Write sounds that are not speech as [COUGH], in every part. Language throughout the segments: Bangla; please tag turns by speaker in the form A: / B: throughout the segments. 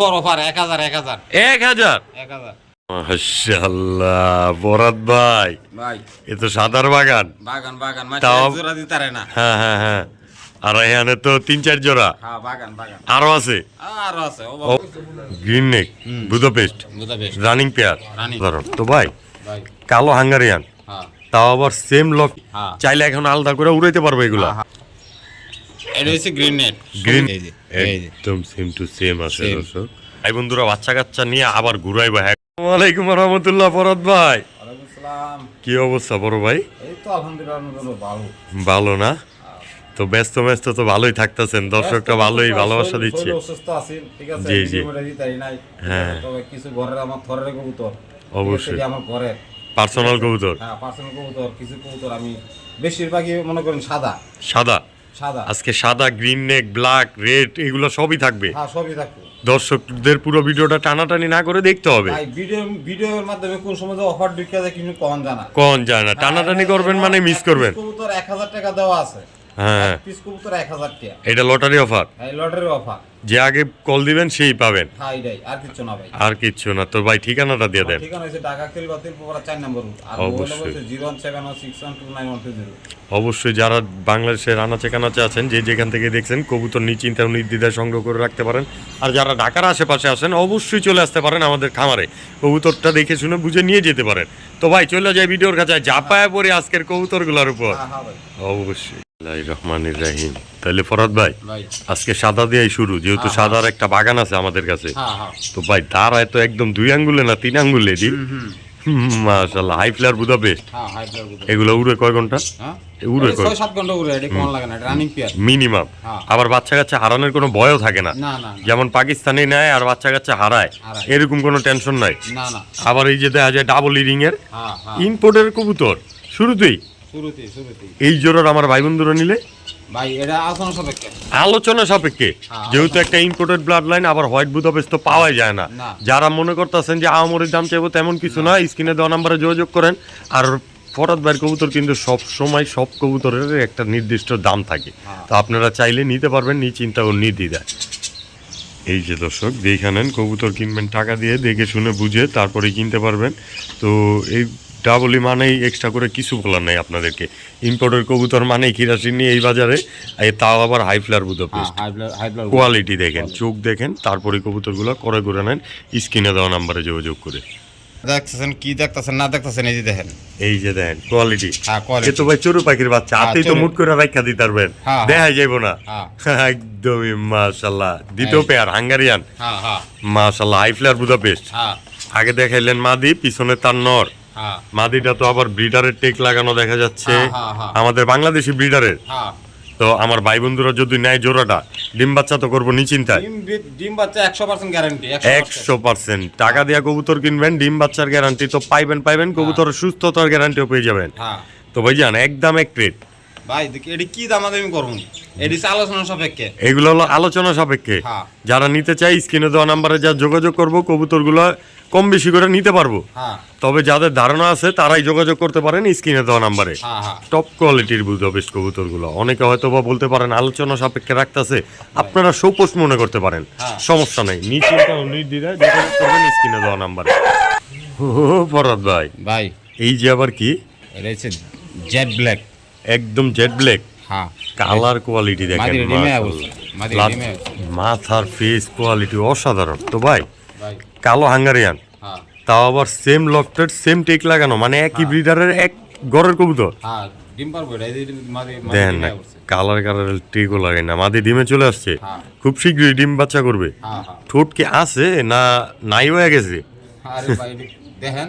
A: অফার অফার এক হাজার এক হাজার।
B: এক হাজার?
A: এক হাজার।
B: ভাই।
A: ভাই।
B: এ তো সাদার বাগান।
A: বাগান বাগান মাসে জোড়া দিতারে না।
B: হ্যাঁ হ্যাঁ হ্যাঁ। আর এখানে তো তিন চার জোড়া।
A: হ্যাঁ বাগান বাগান।
B: আরও আছে?
A: আর আছে
B: green neck Budapest. Running pair.
A: Running।
B: তো ভাই কালো হাঙ্গারিয়ান।
A: হ্যাঁ।
B: তাও আবার সেম লক
A: হ্যাঁ।
B: চাইলে এখন আলাদা করে উড়াইতে পারব এগুলা।
A: এটা হচ্ছে গ্রিন নেট।
B: গ্রিন একদম সেম টু সেম. দর্শক। এই বন্ধুরা বাচ্চা কাচ্চা নিয়ে আবার ঘুরাইবো। হ্যাঁ। ওয়ালাইকুম রহমতুল্লাহ ফরদ ভাই। কি অবস্থা বড় ভাই?
A: এই তো আলহামদুলিল্লাহ আলহামদুলিল্লাহ ভালো।
B: ভালো না? তো ব্যস্ত ব্যস্ত তো ভালোই থাকতেছেন। দর্শকটা ভালোই ভালোবাসা দিচ্ছে। জি, জি। হ্যাঁ।
A: কিছু ঘরের আমার থরের কবুতর।
B: অবশ্যই।
A: আমার ঘরে
B: পার্সোনাল কবুতর?
A: হ্যাঁ পার্সোনাল কবুতর কিছু কবুতর আমি বেশিরভাগই মনে করেন সাদা।
B: সাদা? আজকে সাদা গ্রিন নেক ব্ল্যাক রেড এগুলো সবই থাকবে।
A: হ্যাঁ সবই থাকবে।
B: দর্শকদের পুরো ভিডিওটা টানাটানি না করে দেখতে হবে।
A: ভিডিও ভিডিওর মাধ্যমে কোন সময় অফার ঢুকে যায় কিন্তু কম জানা।
B: কোন জানা? টানাটানি করবেন মানে মিস করবেন।
A: এক হাজার টাকা দেওয়া আছে।
B: হ্যাঁ।
A: পিস কবুতর এক হাজার টাকা।
B: এটা লটারি অফার
A: লটারি অফার
B: যে আগে কল দিবেন সেই পাবেন।
A: হ্যাঁ এটাই আর কিছু না ভাই।
B: আর কিচ্ছু না। তো ভাই ঠিকানাটা দিয়ে দেন।
A: ঠিকানা হচ্ছে ঢাকা তেলবা তেলপোড়া চার নম্বর আর মোবাইল
B: অবশ্যই।
A: হচ্ছে
B: যারা বাংলাদেশের আনাচে কানাচে আছেন যে যেখান থেকে দেখছেন কবুতর নিশ্চিন্তা ও নির্দ্বিধায় সংগ্রহ করে রাখতে পারেন। আর যারা ঢাকার আশেপাশে আছেন অবশ্যই চলে আসতে পারেন আমাদের খামারে। কবুতরটা দেখে শুনে বুঝে নিয়ে যেতে পারেন। তো ভাই চলে যায় ভিডিওর কাছে। জাপায় পড়ে আজকের কবুতরগুলোর উপর।
A: হ্যাঁ হ্যাঁ
B: অবশ্যই। রহমানির রাহিম। তাহলে ফরাদ ভাই আজকে সাদা দিয়েই শুরু যেহেতু সাদার একটা বাগান আছে আমাদের কাছে।
A: হ্যাঁ হ্যাঁ।
B: তো ভাই দাঁড়ায় তো একদম দুই আঙ্গুলে না তিন আঙ্গুলে ডিপ মাশাল্লাহ হাই ফ্লার বুদা বেস্ট
A: হ্যাঁ
B: এগুলো উড়ে কয় ঘণ্টা?
A: হ্যাঁ?
B: উড়ে কয়
A: ছয় ঘণ্টা উড়ে এটা কোন লাগে না রানিং পেয়ার
B: মিনিমাম
A: হ্যাঁ।
B: আবার বাচ্চা কাচ্চা হারানোর কোনো ভয়ও থাকে না। যেমন পাকিস্তানি নেয় আর বাচ্চা কাচ্চা হারায়। এরকম কোনো টেনশন নাই।
A: না না।
B: আবার এই যে দেখা যায় ডাবল ইরিং এর।
A: হ্যাঁ হ্যাঁ।
B: ইম্পোর্টের কবুতর। শুরুতেই এই জোড়ার আমার ভাই বন্ধুরা নিলে?
A: ভাই এটা আলোচনা সাপেক্ষে।
B: আলোচনা সাপেক্ষে।
A: হ্যাঁ,
B: যেহেতু একটা ইম্পোর্টেড ব্লাড লাইন আবার হোয়াইট বুদাপেস্ট তো পাওয়াই যায় না। যারা মনে করতেছেন যে আমরের দাম চাইব তেমন কিছু না স্ক্রিনে দেওয়া নাম্বারে যোগাযোগ করেন। আর ফরাদ ভাইয়ের কবুতর কিন্তু সব সময় সব কবুতরের একটা নির্দিষ্ট দাম থাকে।
A: হ্যাঁ।
B: তো আপনারা চাইলে নিতে পারবেন নি চিন্তা ও নির্দ্বিধায় এই যে দর্শক দেখে নেন কবুতর কিনবেন টাকা দিয়ে দেখে শুনে বুঝে তারপরে কিনতে পারবেন। তো এই ডাবলি মানেই এক্সট্রা করে কিছু বলার নাই আপনাদেরকে। ইম্পোর্টের কবুতর মানে কিরাসিন নিয়ে এই বাজারে তাও আবার হাই ফ্লার বুধ
A: হ্যাঁ high blood high blood
B: quality দেখেন চোখ দেখেন তারপরে কবুতরগুলো করে করে নেন স্ক্রিনে দেওয়া নাম্বারে যোগাযোগ করে।
A: দেখতেছেন কি দেখতেছেন না দেখতেছেন এই যে দেখেন।
B: এই যে দেখেন কোয়ালিটি
A: হ্যাঁ
B: এ তো ভাই চড়ু পাখির বাচ্চা
A: হ্যাঁ,
B: হাতেই তো মুট করে রাখা দিতে পারবেন।
A: হ্যাঁ,
B: দেখাই যাইব না।
A: হ্যাঁ। [LAUGHS]
B: একদমই মাশাল্লাহ দ্বিতীয় পেয়ার হাঙ্গারিয়ান
A: হ্যাঁ হ্যাঁ।
B: মাশাল্লাহ হাই ফ্লার বুদাপেস্ট
A: হ্যাঁ।
B: আগে দেখাইলেন মাদি পিছনে তার নর।
A: হ্যাঁ
B: মাদিটা তো আবার ব্রিডারের টেক লাগানো দেখা যাচ্ছে।
A: হ্যাঁ, হ্যাঁ, হ্যাঁ।
B: আমাদের বাংলাদেশি ব্রিডারের।
A: হ্যাঁ।
B: তো আমার ভাই বন্ধুরা যদি নেয় জোড়াটা ডিম বাচ্চা তো করব নিচিন্তায়
A: ডিম বাচ্চা একশো পার্সেন্ট গ্যারান্টি
B: একশো পার্সেন্ট। টাকা দিয়া কবুতর কিনবেন ডিম বাচ্চার গ্যারান্টি তো পাইবেন পাইবেন। কবুতরের সুস্থতার গ্যারান্টিও পেয়ে যাবেন।
A: হ্যাঁ।
B: তো ভাই জান একদম এক রেট
A: ভাই এটি কি দাম আমি করব? এটি আলোচনা সাপেক্ষে।
B: এগুলো হলো আলোচনা সাপেক্ষে।
A: হ্যাঁ।
B: যারা নিতে চাই স্ক্রিনে দেওয়া নাম্বারে যা যোগাযোগ করব কবুতরগুলো কম বেশি করে নিতে পারব।
A: হ্যাঁ।
B: তবে যাদের ধারণা আছে তারাই যোগাযোগ করতে পারেন স্ক্রিনে দেওয়া নাম্বারে। টপ কোয়ালিটির বুঝাবেস্ট কবুতরগুলো। অনেকে হয়তো বা বলতে পারেন আলোচনা সাপেক্ষে রাখতেছে। আপনারা সৌপোষ মনে করতে পারেন।
A: হ্যাঁ।
B: সমস্যা নেই। নিশ্চিন্তা নির্দ্বিধায় যোগাযোগ করবেন স্ক্রিনে দেওয়া নাম্বারে। ও ফরাদ ভাই।
A: ভাই।
B: এই যে আবার কি?
A: হচ্ছে জেড ব্ল্যাক
B: একদম জেড ব্ল্যাক
A: হ্যাঁ।
B: কালার কোয়ালিটি দেখেন। মাথার ফেস কোয়ালিটি অসাধারণ। তো ভাই কালো হাঙ্গারিয়ান।
A: হ্যাঁ।
B: তাও আবার সেম লফটেড সেম টেক লাগানো মানে একই ব্রিডারের এক গড়ের কবুতর।
A: হ্যাঁ
B: দেখেন না। কালার কালারের টেকও লাগাই না মাদি ডিমে চলে আসছে।
A: হ্যাঁ।
B: খুব শীঘ্রই ডিম বাচ্চা করবে।
A: হ্যাঁ হ্যাঁ।
B: ঠোঁট কি আছে না নাই হয়ে গেছে?
A: আরে ভাই দেখেন।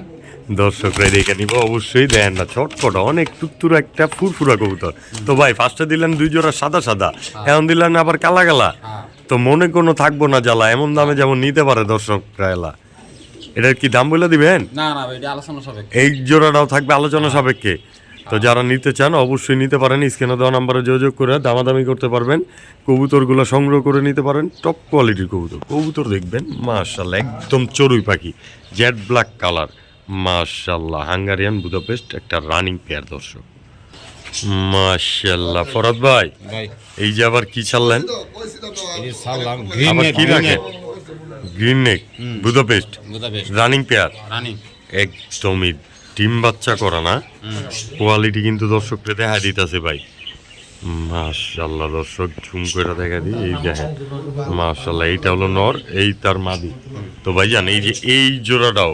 B: দর্শকরা দেখে নিব অবশ্যই দেন না ছটপট অনেক তুত্তুর একটা ফুরফুরা কবুতর। তো ভাই ফার্স্টে দিলেন দুই জোড়া সাদা সাদা এখন দিলেন আবার কালা কালা।
A: হ্যাঁ।
B: তো মনে কোনো থাকব না জ্বালা এমন দামে যেমন নিতে পারে দর্শকরা এলা এটার কি দাম বলে দিবেন?
A: না না এটা আলোচনা সাপেক্ষে।
B: এই জোড়াটাও থাকবে আলোচনা সাপেক্ষে। তো যারা নিতে চান অবশ্যই নিতে পারেন স্ক্রিনে দেওয়া নাম্বারে যোগাযোগ করে দামাদামি করতে পারবেন। কবুতরগুলো সংগ্রহ করে নিতে পারেন টপ কোয়ালিটির কবুতর। কবুতর দেখবেন মাশাল্লাহ একদম চড়ুই পাখি জেড ব্ল্যাক কালার মাশাল্লাহ হাঙ্গারিয়ান বুদাপেস্ট একটা রানিং পেয়ার দর্শক। মাশাল্লাহ ফরাদ ভাই
A: ভাই।
B: এই যে আবার কি ছাড়লেন? আবার কি রাখে? Green neck. Budapest
A: Budapest
B: running pair একদমই ডিম বাচ্চা করা না? কোয়ালিটি কিন্তু দর্শককে দেখা দিতেছে ভাই। মাশাল্লাহ দর্শক ঝুম করে দেখা দিই। এই দেখেন মাশাল্লাহ এইটা হলো নর এই তার মাদি। তো ভাইজান এই যে এই জোড়াটাও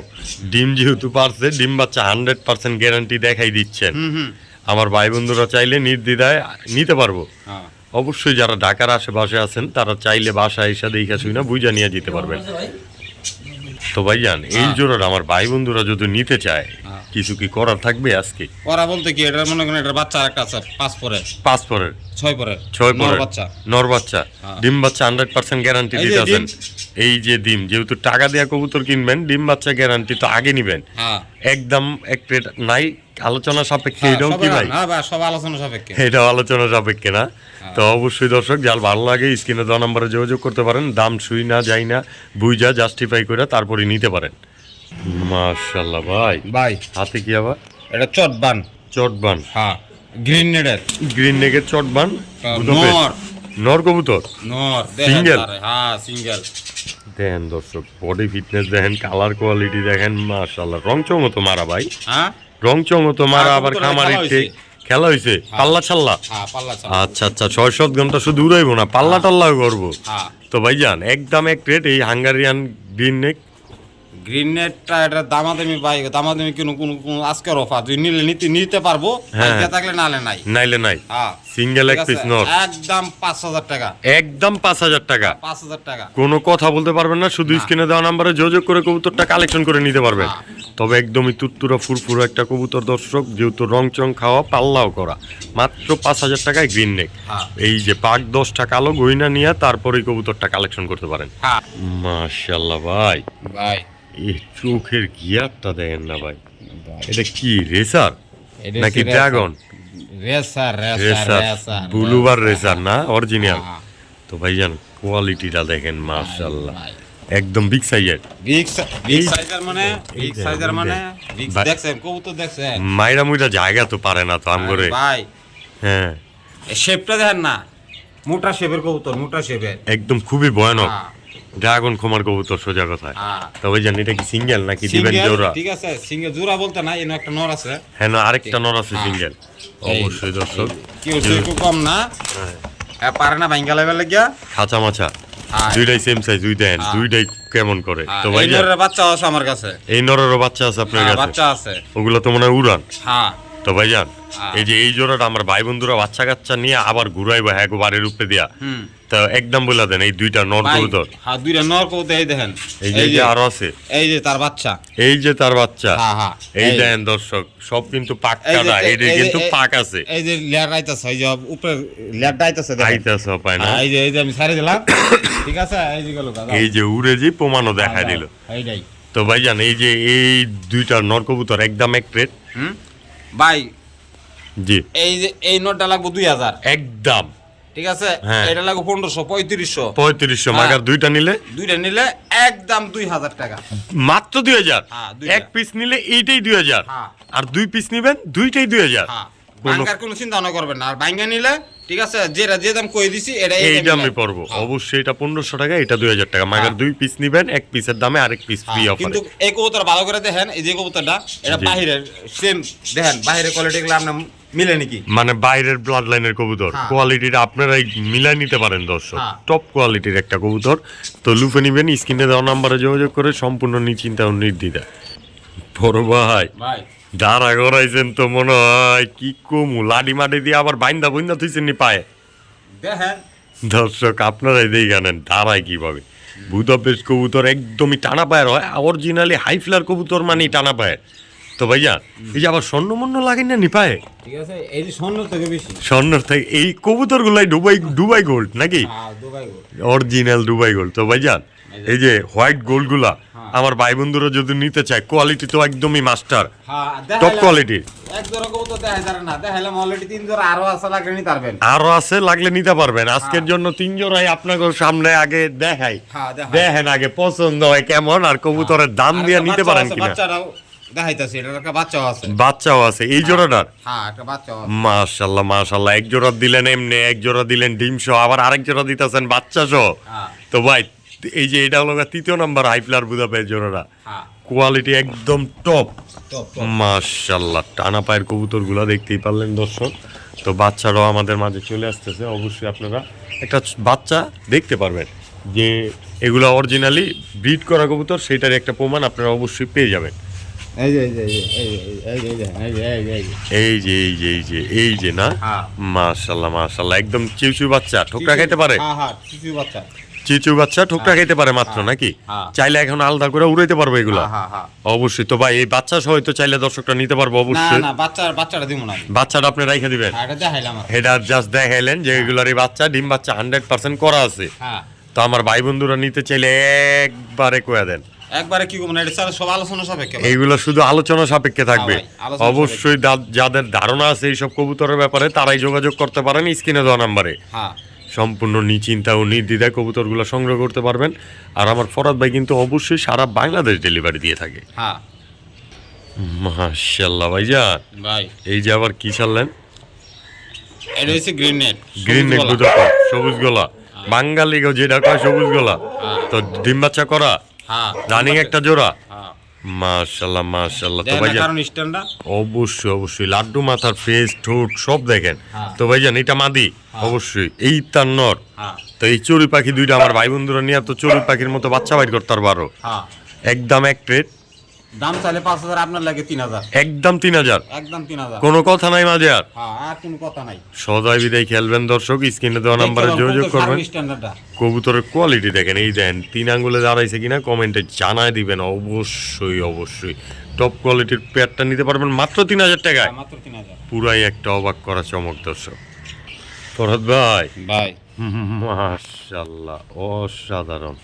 B: ডিম যেহেতু পারছে ডিম বাচ্চা হান্ড্রেড পার্সেন্ট গ্যারান্টি দেখাই দিচ্ছেন। আমার ভাই বন্ধুরা চাইলে নির্দ্বিধায় নিতে পারব।
A: হ্যাঁ।
B: অবশ্যই যারা ঢাকার আশেপাশে আছেন তারা চাইলে বাসায় এসে দেখা শুই না বুঝা নিয়ে যেতে পারবেন। তো ভাইজান এই জোড়াটা আমার ভাই বন্ধুরা যদি নিতে চায়
A: হ্যাঁ।
B: কিছু কি করার থাকবে আজকে?
A: ওরা বলতে কি এটা মনে করেন এটার বাচ্চা একটা আছে পাঁচ পরে
B: পাঁচ পরের।
A: ছয় পরে
B: ছয় পরের।
A: বাচ্চা।
B: নর বাচ্চা।
A: হ্যাঁ।
B: ডিম বাচ্চা হান্ড্রেড পার্সেন্ট গ্যারান্টি দিতে আছেন। এই যে ডিম যেহেতু টাকা দেওয়া কবুতর কিনবেন ডিম বাচ্চা গ্যারান্টি তো আগে নিবেন।
A: হ্যাঁ।
B: একদম এক প্লেট নাই আলোচনা সাপেক্ষে
A: হ্যাঁ,
B: এটাও কি ভাই?
A: হ্যাঁ ভাই সব আলোচনা সাপেক্ষে।
B: এটা আলোচনা সাপেক্ষে না? তো অবশ্যই দর্শক যার ভালো লাগে স্ক্রিনে দেওয়া নম্বরে যোগাযোগ করতে পারেন। দাম শুই না যাই না বুঝা জাস্টিফাই করে তারপরে নিতে পারেন। মাশাল্লাহ ভাই।
A: ভাই।
B: হাতে কি আবার?
A: এটা চটবান
B: চটবান
A: হ্যাঁ গ্রিন নেডের
B: গ্রিন নেগের চটবান।
A: নর।
B: নর কবুতর?
A: নর দেখেন হ্যাঁ সিঙ্গেল
B: দেখেন দর্শক বডি ফিটনেস দেখেন কালার কোয়ালিটি দেখেন মাশাল্লাহ রং চঙো তো মারা ভাই।
A: হ্যাঁ?
B: রং ও তো মারা
A: হ্যাঁ,
B: আবার খামার
A: হইছে।
B: খেলা হয়েছে। পাল্লা ছাল্লা?
A: হ্যাঁ পাল্লা চাল
B: আচ্ছা আচ্ছা ছয় সাত ঘণ্টা শুধু উড়াইবো না পাল্লা টাল্লাও করব?
A: হ্যাঁ।
B: তো ভাইজান একদম এক রেট এই হাঙ্গারিয়ান গ্রিন নেক
A: গ্রিন নেটটা এটা দামাদামি বাইক দামাদামি কোনো কোনো কোনো আজকের অফার তুই নিলে নিতে নিতে পারব
B: হ্যাঁ।
A: আজকে থাকলে নালে নাই।
B: নাইলে নাই।
A: হ্যাঁ।
B: সিঙ্গেল এক পিস
A: আছে? একদম পাঁচ হাজার টাকা।
B: একদম পাঁচ হাজার টাকা।
A: পাঁচ হাজার টাকা।
B: কোনো কথা বলতে পারবেন না শুধু স্ক্রিনে দেওয়া নাম্বারে যোগাযোগ করে কবুতরটা কালেকশন করে নিতে পারবেন
A: হ্যাঁ।
B: তবে একদমই তুত্তুরা ফুরফুরো একটা কবুতর দর্শক যেহেতু রং চং খাওয়া পাল্লাও করা। মাত্র পাঁচ হাজার টাকায় গ্রিন নেক
A: হ্যাঁ।
B: এই যে পাক দশটা কালো গয়না নিয়ে তারপরে কবুতরটা কালেকশন করতে পারেন।
A: হ্যাঁ।
B: মাশাল্লাহ ভাই।
A: ভাই।
B: এই চোখের গিয়ারটা দেখেন না ভাই। এটা কি রেসার? নাকি ড্রাগন?
A: রেসার রেসার
B: বুলুবার রেসার না? অরিজিনাল
A: হ্যাঁ।
B: তো ভাইজান কোয়ালিটিটা দেখেন মাশাল্লাহ একদম বিগ সাইজের
A: বিগ বিগ সাইজের মানে? বিগ সাইজের মানে? বিগ দেখছেন কবুতর দেখছেন?
B: মাইরা মুইরা জায়গা তো পারে না তো আম করে
A: ভাই।
B: হ্যাঁ।
A: শেপটা দেখেন না। মোটা শেপের কবুতর মোটা শেপের
B: একদম খুবই ভয়ানক।
A: হ্যাঁ।
B: ড্রাগন খোমার কবুতর সোজা কথা
A: হ্যাঁ।
B: তো ভাইজান এটা কি সিঙ্গেল নাকি দিবেন জোড়া?
A: ঠিক আছে সিঙ্গেল জোড়া বলতে না এনে একটা নর আছে।
B: হ্যাঁ না আরেকটা নর আছে। সিঙ্গেল। অবশ্যই দর্শক।
A: কি হচ্ছে একটু কম না।
B: হ্যাঁ।
A: পারে না ভাঙ্গা লেভেল লাগিয়া?
B: খাঁচা মাছা। দুইটাই সেম সাইজ দুই দেন। দুইটাই কেমন করে? তো ভাইজান
A: নরের বাচ্চা আছে আমার কাছে।
B: এই নরেরও বাচ্চা আছে আপনার
A: হ্যাঁ,
B: কাছে?
A: বাচ্চা আছে।
B: ওগুলো তো মনে হয় উড়ান।
A: হ্যাঁ
B: তো ভাইজান। এই যে এই জোড়াটা আমার ভাই বন্ধুরা বাচ্চা কাচ্চা নিয়ে আবার ঘুরাইবো হ্যাঁ বাড়ির উপরে দিয়া।
A: হুম।
B: তো একদম বলে দেন এই দুইটা নর কবুতর
A: হ্যাঁ দুইটা নর কবুতর এই দেখেন।
B: এই যে যে আরও আছে।
A: এই যে তার বাচ্চা।
B: এই যে তার বাচ্চা।
A: হ্যাঁ, হ্যাঁ,
B: এই। দেন দর্শক সব কিন্তু পাক কাটা
A: এই- যে-
B: কিন্তু পাক আছে।
A: এই যে লেয়ার আইতাছে এই যে উপরে লেয়ারটা আইতাছে দেখেন।
B: আইতাছে পায় না
A: হ্যাঁ, এই যে এই যে আমি ছাড়ে দিলাম। ঠিক আছে এই যে গেল
B: এই যে উড়ে যে প্রমাণও দেখা দিল।
A: এইটাই
B: তো ভাইজান এই যে এই দুইটা নর কবুতর একদম এক রেট?
A: হুম? ভাই
B: জি।
A: এই যে এই নোটটা লাগবে দুই হাজার।
B: একদম
A: ঠিক আছে?
B: হ্যাঁ।
A: এটা লাগবে পনেরোশো পঁয়ত্রিশশো।
B: পঁয়ত্রিশশো
A: হ্যাঁ।
B: মাগার দুইটা নিলে?
A: দুইটা নিলে একদম দুই হাজার টাকা।
B: মাত্র দুই হাজার?
A: হ্যাঁ,
B: এক পিস নিলে এইটাই দুই হাজার। আর দুই পিস নিবেন দুইটাই দুই হাজার।
A: বাঙ্গার কোনো চিন্তা ভাবনা করবেন না। আর বাঙ্গা নিলে ঠিক আছে যেটা যে দাম কই দিছি এটা এই
B: দামে পড়ব। অবশ্যই এটা পনেরোশো টাকা এটা দুই হাজার টাকা। মাগার। দুই পিস নিবেন এক পিসের দামে আরেক পিস ফ্রি অফার
A: কিন্তু এই কবুতর ভালো করে দেখেন এই যে কবুতরটা এটা বাহিরের সেম দেখেন বাহিরের কোয়ালিটি গুলো আপনার মিলে নাকি?
B: মানে বাইরের ব্লাড লাইনের কবুতর।
A: হ্যাঁ।
B: কোয়ালিটিটা আপনারাই মিলাই নিতে পারেন দর্শক।
A: হ্যাঁ।
B: টপ কোয়ালিটির একটা কবুতর। তো লুফে নিবেন স্ক্রিনে দেওয়া নাম্বারে যোগাযোগ করে সম্পূর্ণ নিশ্চিন্তা ও নির্দ্বিধা বড় ভাই দাঁড়া গড়াইছেন তো মনে হয় কি কমু লাডি মাডি দিয়ে আবার বাইন্দা বইন্দা থুইছেন নি পায়ে? দর্শক আপনারাই দেখে জানেন দাঁড়ায় কীভাবে। বুদাপেস্ট কবুতর একদমই টানা পায়ের হয় অরিজিনালি হাই ফ্লার কবুতর মানে টানা পায়ের। তো ভাইয়া এই যে আবার স্বর্ণমন্য লাগে না নি পায়ে
A: ঠিক আছে এই যে স্বর্ণ থেকে বেশি।
B: স্বর্ণের থেকে এই কবুতর গুলাই ডুবাই দুবাই গোল্ড নাকি?
A: হ্যাঁ দুবাই।
B: অরিজিনাল দুবাই গোল্ড তো ভাইজান এই যে হোয়াইট গোল্ডগুলা
A: হ্যাঁ।
B: আমার ভাই বন্ধুরা যদি নিতে চায় কোয়ালিটি তো একদমই মাস্টার
A: হ্যাঁ
B: টপ কোয়ালিটির
A: এক জোড়া কবুতর দেখাই যারে না দেখাইলাম অলরেডি তিন জোড়া আরও আছে লাগলে নিতে পারবেন।
B: আরও আছে লাগলে নিতে পারবেন। আজকের জন্য তিন জোড়াই আপনাকে সামনে আগে দেখাই।
A: হ্যাঁ
B: দেখেন আগে পছন্দ হয় কেমন আর কবুতরের দাম দিয়ে নিতে পারেন কিনা।
A: দেখাইতাছি এটার একটা বাচ্চাও আছে।
B: বাচ্চাও আছে এই জোড়াটার?
A: হ্যাঁ একটা বাচ্চাও আছে।
B: মাশাল্লাহ এক জোড়া দিলেন এমনি এক জোড়া দিলেন ডিম সহ আবার আরেক জোড়া দিতেছেন বাচ্চা সহ
A: হ্যাঁ।
B: তো ভাই এই যে এটা হলো তৃতীয় নাম্বার হাইফ্লার বুদাপের জোড়াটা।
A: হ্যাঁ।
B: কোয়ালিটি একদম টপ।
A: টপ
B: মাশাল্লাহ টানা পায়ের কবুতরগুলো দেখতেই পারলেন দর্শক। তো বাচ্চারাও আমাদের মাঝে চলে আসতেছে অবশ্যই আপনারা একটা বাচ্চা দেখতে পারবেন। যে এগুলো অরিজিনালি ব্রিড করা কবুতর সেটার একটা প্রমাণ আপনারা অবশ্যই পেয়ে যাবেন।
A: এই যে এই যে এই যে এই যে
B: না মাশাল্লাহ মাশাল্লাহ একদম চিউচু বাচ্চা ঠোকরা খাইতে পারে
A: চিউচু বাচ্চা
B: চিচু বাচ্চা ঠোকরা খাইতে পারে মাত্র নাকি চাইলে এখন আলাদা করে উড়াইতে পারব এগুলো অবশ্যই তো ভাই এই বাচ্চা সহ তো চাইলে দর্শকটা নিতে পারব অবশ্যই
A: বাচ্চাটা
B: আপনি রাইখে দিবেন
A: এটা
B: জাস্ট দেখাইলেন যে এগুলোর এই বাচ্চা ডিম বাচ্চা হান্ড্রেড পার্সেন্ট করা আছে তো আমার ভাই বন্ধুরা নিতে চাইলে একবারে কয়া দেন
A: একবারে কি করব না এটা স্যার সব আলোচনা সাপেক্ষে
B: এইগুলো শুধু আলোচনা সাপেক্ষে থাকবে।
A: হ্যাঁ আলোচনা
B: অবশ্যই যাদের ধারণা আছে এইসব কবুতরের ব্যাপারে তারাই যোগাযোগ করতে পারেন স্ক্রিনে দেওয়া নাম্বারে।
A: হ্যাঁ।
B: সম্পূর্ণ নিচিন্তা ও নির্দ্বিধায় কবুতরগুলো সংগ্রহ করতে পারবেন। আর আমার ফরাদ ভাই কিন্তু অবশ্যই সারা বাংলাদেশ ডেলিভারি দিয়ে থাকে।
A: হ্যাঁ।
B: মাশাল্লাহ ভাইজান।
A: ভাই।
B: এই যে আবার কি ছাড়লেন?
A: এটা হচ্ছে গ্রিন নেট
B: গ্রিন নেক সবুজ গলা। বাঙালি গো যেটা কয় সবুজ গলা?
A: হ্যাঁ।
B: তো ডিম বাচ্চা করা?
A: হ্যাঁ
B: রানিং একটা জোড়া?
A: হ্যাঁ।
B: মাশাল্লাহ মাশাল্লাহ তো ভাইজান
A: কারণ
B: অবশ্যই অবশ্যই। লাড্ডু মাথার ফেস ঠোঁট সব দেখেন।
A: হ্যাঁ।
B: তো ভাইজান এটা মাদি? অবশ্যই। এই তার নর।
A: হ্যাঁ।
B: তো এই চড়ুই পাখি দুইটা আমার ভাই বন্ধুরা নিয়ে তো চড়ুই পাখির মতো বাচ্চা বাইর করতে পারো
A: হ্যাঁ।
B: একদম এক প্লেট
A: দাম চাইলে পাঁচ হাজার আপনার লাগে তিন হাজার।
B: একদম তিন হাজার?
A: একদম তিন হাজার।
B: কোনো কথা নাই মাঝে আর?
A: হ্যাঁ আর কোনো কথা নাই।
B: সদাই বিদায় খেলবেন দর্শক স্ক্রিনে দেওয়া নাম্বারে যোগাযোগ করবেন। কবুতরের কোয়ালিটি দেখেন এই দেন তিন আঙ্গুলে দাঁড়াইছে কিনা কমেন্টে জানায় দিবেন অবশ্যই অবশ্যই। টপ কোয়ালিটির পেয়ারটা নিতে পারবেন মাত্র তিন হাজার টাকায়।
A: মাত্র তিন হাজার।
B: পুরাই একটা অবাক করা চমক দর্শক। ফরহাদ ভাই।
A: ভাই।
B: মাশাল্লাহ অসাধারণ।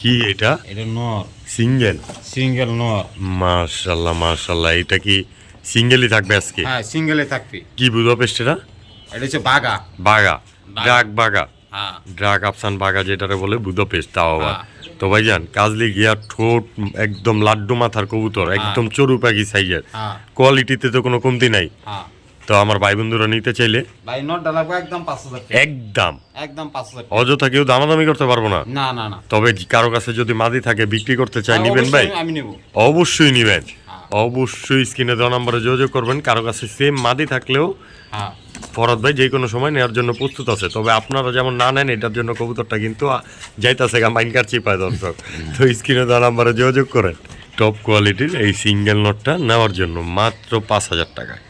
B: কি এটা?
A: এটা নর।
B: সিঙ্গেল?
A: সিঙ্গেল নর।
B: মাশাল্লাহ মাশাল্লাহ এটা কি সিঙ্গেলই থাকবে আজকে?
A: হ্যাঁ সিঙ্গেলে থাকবি।
B: কি বুঝাপেস্ট এটা
A: এটা হচ্ছে বাগা।
B: বাগা। ড্রাগ বাগা।
A: হ্যাঁ।
B: ড্রাগ আফসান বাগা যেটারে বলে বুদাপেস্ট তাও আবার।
A: হ্যাঁ।
B: তো ভাইজান কাজলি গিয়া ঠোঁট একদম লাড্ডু মাথার কবুতর একদম চরু পাখি সাইজের
A: হ্যাঁ।
B: কোয়ালিটিতে তো কোনো কমতি নাই।
A: হ্যাঁ।
B: তো আমার ভাই বন্ধুরা নিতে চাইলে
A: ভাই নটটা লাগবে একদম পাঁচ হাজার টাকা।
B: একদম।
A: একদম পাঁচ হাজার টাকা।
B: অযথা কেউ দামাদামি করতে পারব না।
A: না না না।
B: তবে কারও কাছে যদি মাদি থাকে বিক্রি করতে চাই নিবেন ভাই?
A: আমি নেব।
B: অবশ্যই নিবেন।
A: হ্যাঁ।
B: অবশ্যই স্ক্রিনে দেওয়া নাম্বারে যোগাযোগ করবেন। কারও কাছে সেম মাদি থাকলেও
A: হ্যাঁ।
B: ফরদ ভাই যে কোনো সময় নেওয়ার জন্য প্রস্তুত আছে। তবে আপনারা যেমন না নেন এটার জন্য কবুতরটা কিন্তু যাইতাছে গা মাইনকার চিপায় দর্শক। [LAUGHS] তো স্ক্রিনে দেওয়া নাম্বারে যোগাযোগ করেন। টপ কোয়ালিটির এই সিঙ্গেল নোটটা নেওয়ার জন্য মাত্র পাঁচ হাজার টাকায়।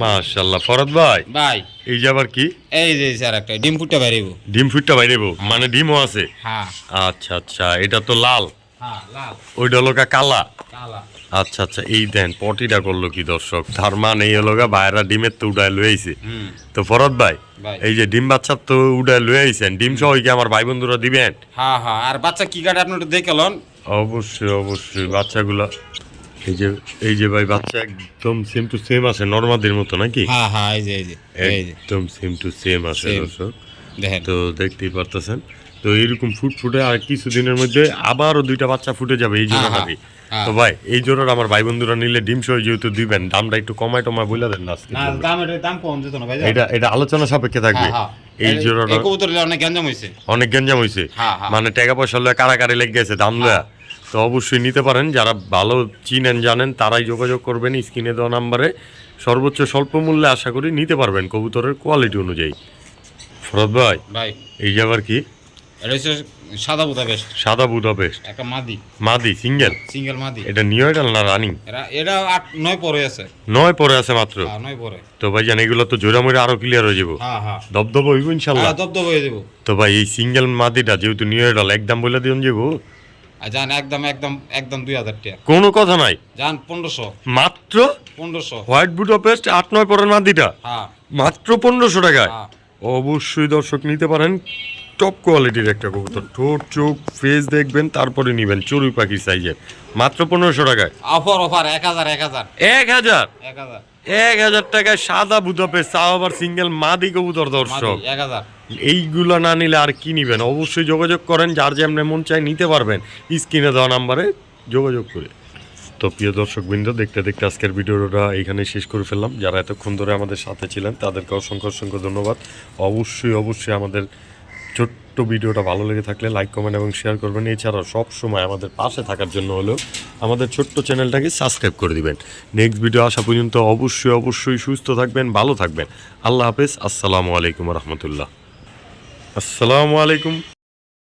B: মাশাল্লাহ ফরদ ভাই
A: ভাই।
B: এই যে আবার কি?
A: এই যে স্যার একটা ডিম ফুটটা বেরিয়েব
B: ডিম ফুটটা বাইরেব মানে ডিমও আছে?
A: হ্যাঁ।
B: আচ্ছা আচ্ছা এটা তো লাল।
A: হ্যাঁ লাল।
B: ওইটা লোকা কালা।
A: কালা।
B: আচ্ছা আচ্ছা এই দেন পটিটা করল কি দর্শক? তার মানে এই হলো গা বাইরা ডিমের তো উড়ায় লইছে
A: হুম।
B: তো ফরদ ভাই
A: ভাই।
B: এই যে ডিম বাচ্চা তো উড়ায় লয়ে আইছেন ডিম সহ কি আমার ভাই বন্ধুরা দিবেন?
A: হ্যাঁ হ্যাঁ আর বাচ্চা কি কাটে আপনি একটু দেখে লন।
B: অবশ্যই অবশ্যই বাচ্চাগুলা এই যে এই যে ভাই বাচ্চা একদম সেম টু সেম আছে নর্মাদের মতো নাকি?
A: হ্যাঁ হ্যাঁ এই যে এই যে
B: একদম সেম টু সেম আছে দর্শক। তো দেখতেই পারতেছেন। তো এরকম ফুট ফুটে আর কিছুদিনের মধ্যে আবারও দুইটা বাচ্চা ফুটে যাবে এই
A: হ্যাঁ,
B: জোড়াটাকে
A: হ্যাঁ।
B: তো ভাই এই জোড়ার আমার ভাই বন্ধুরা নিলে ডিম সহ যেহেতু দিবেন দামটা একটু কমায় টমায় বলে দেন না
A: দাম কম যেত না ভাই
B: এটা এটা আলোচনা সাপেক্ষে থাকবে।
A: হ্যাঁ। হ্যাঁ
B: এই
A: কবুতর অনেক গ্যাঞ্জাম হয়েছে
B: অনেক গঞ্জাম হয়েছে
A: হ্যাঁ, হ্যাঁ।
B: মানে টাকা পয়সা লয়ে কারাকারি লেগে গেছে দাম লয়া তো অবশ্যই নিতে পারেন। যারা ভালো চিনেন জানেন তারাই যোগাযোগ করবেন স্ক্রিনে দেওয়া নাম্বারে। সর্বোচ্চ স্বল্প মূল্যে আশা করি নিতে পারবেন কবুতরের কোয়ালিটি অনুযায়ী। ফরদ ভাই
A: ভাই।
B: এই যে আবার কি?
A: সাদা বেশ
B: সাদা বুধা বেস্ট
A: একটা মাদি।
B: মাদি সিঙ্গেল
A: সিঙ্গেল মাদি।
B: এটা নিউ আইডাল না রানিং
A: এটা আট নয় পরে আছে।
B: নয় পরে আছে মাত্র?
A: হ্যাঁ নয় পরে।
B: তো ভাই জান এগুলো তো জোড়া মরে আরও ক্লিয়ার হয়ে যাব।
A: হ্যাঁ হ্যাঁ।
B: দবদব হইব ইনশাল্লাহ।
A: হ্যাঁ দব দব হয়ে যাব।
B: তো ভাই এই সিঙ্গেল মাদিটা যেহেতু নিউ আইডাল একদম বলে দিন যাব।
A: আর যান একদম একদম একদম দুই হাজার টাকা।
B: কোনো কথা নাই।
A: যান পনেরোশো।
B: মাত্র?
A: পনেরোশো।
B: হোয়াইট বুটো পেস্ট আট নয় পরের মাদিটা
A: হ্যাঁ।
B: মাত্র পনেরোশো টাকায়?
A: হ্যাঁ।
B: অবশ্যই দর্শক নিতে পারেন। টপ কোয়ালিটির একটা কবুতর। ঠোঁট চোখ ফেস দেখবেন তারপরে নিবেন চড়ুই পাখির সাইজের মাত্র পনেরোশো টাকায়।
A: অফার অফার এক হাজার এক হাজার।
B: এক হাজার?
A: এক হাজার।
B: এক হাজার টাকায় সাদা বুদাপে তাও আবার সিঙ্গেল মাদি কবুতর দর্শক।
A: এক হাজার।
B: এইগুলো না নিলে আর কি নিবেন? অবশ্যই যোগাযোগ করেন যার যেমন মন চায় নিতে পারবেন। স্ক্রিনে দেওয়া নাম্বারে যোগাযোগ করে। তো প্রিয় দর্শক বৃন্দ দেখতে দেখতে আজকের ভিডিওটা এখানে শেষ করে ফেললাম। যারা এতক্ষণ ধরে আমাদের সাথে ছিলেন তাদেরকে অসংখ্য অসংখ্য ধন্যবাদ। অবশ্যই অবশ্যই আমাদের ছোট্ট ভিডিওটা ভালো লেগে থাকলে লাইক কমেন্ট এবং শেয়ার করবেন। এছাড়াও সব সময় আমাদের পাশে থাকার জন্য হলেও আমাদের ছোট্ট চ্যানেলটাকে সাবস্ক্রাইব করে দিবেন। নেক্সট ভিডিও আসা পর্যন্ত অবশ্যই অবশ্যই সুস্থ থাকবেন, ভালো থাকবেন। আল্লাহ হাফেজ। আসসালামু আলাইকুম রহমতুল্লাহ। আসসালামু আলাইকুম।